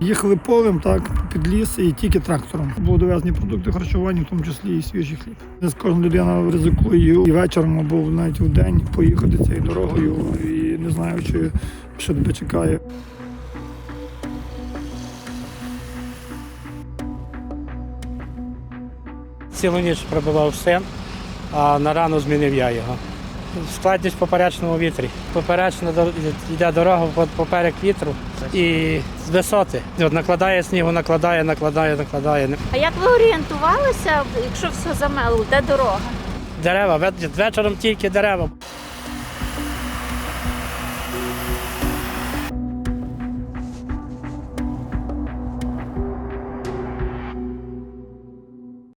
Їхали полем, так, під ліс і тільки трактором. Були довезені продукти харчування, в тому числі і свіжий хліб. Десь кожна людина ризикує і вечором або навіть в день поїхати цією дорогою і не знаю, що тебе чекає. Цілу ніч пробивав син, а на рану змінив я його. Складність в поперечному вітрі. Поперечна дор- йде дорога поперек вітру і з висоти. От накладає снігу, накладає, накладає, накладає. А як ви орієнтувалися, якщо все замело, де дорога? Дерева, ве- вечором тільки дерева.